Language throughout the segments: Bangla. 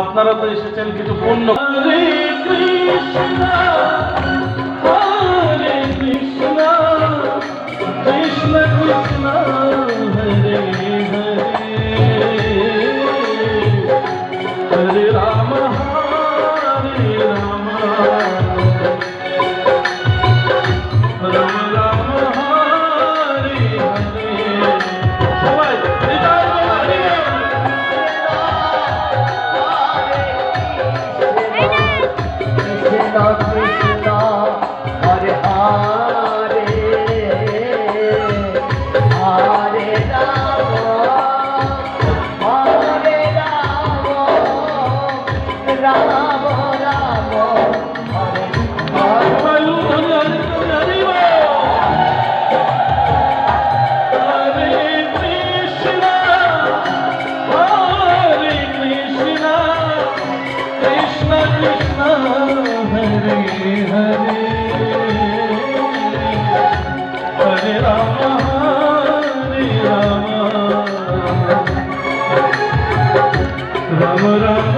আপনারা তো এসেছেন কিছু পূর্ণ। কৃষ্ণ কৃষ্ণ কৃষ্ণ। রাম রাম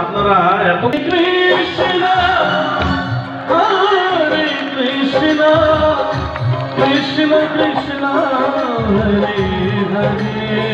আপনারা এত কৃষ্ণ হরে কৃষ্ণ কৃষ্ণ কৃষ্ণ হরে হরে।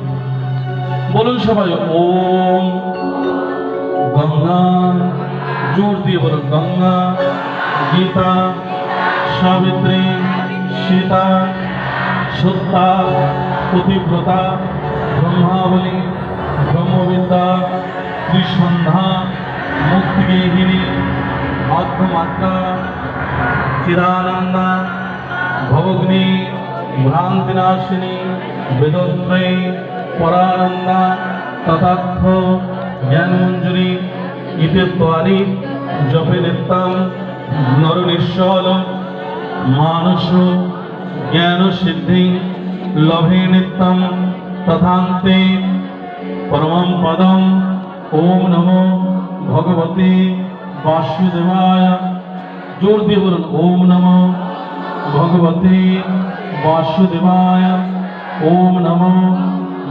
বলুন সবাই, ওম গঙ্গা। জোর দিয়ে বলুন, গঙ্গা, গীতা, সাবিত্রী, সীতা সত্তা প্রতিব্রতা, ব্রহ্মাবলী, ব্রহ্মবিদ্যা ত্রিসন্ধা মুক্তিগেহিনী আত্মমাত্রা চিরানন্দা ভবগ্নি, ভ্রান্তিনাশিনী, বেদত্রয়ী পরানন্দা তথার্থ জ্ঞানমঞ্জুরি ইতে তোয়ারি জপে নিত্যাম নরনিশ্বল মানস জ্ঞান সিদ্ধি লভে নিত্যম তথান্তে পরমম পদম ওম নমো ভগবতে বাসুদেবায়। জোর দিয়ে বলুন, ওম নমো ভগবতে বাসুদেবায়। ওম নমো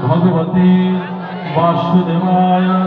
ভগবতে বাসুদেবায়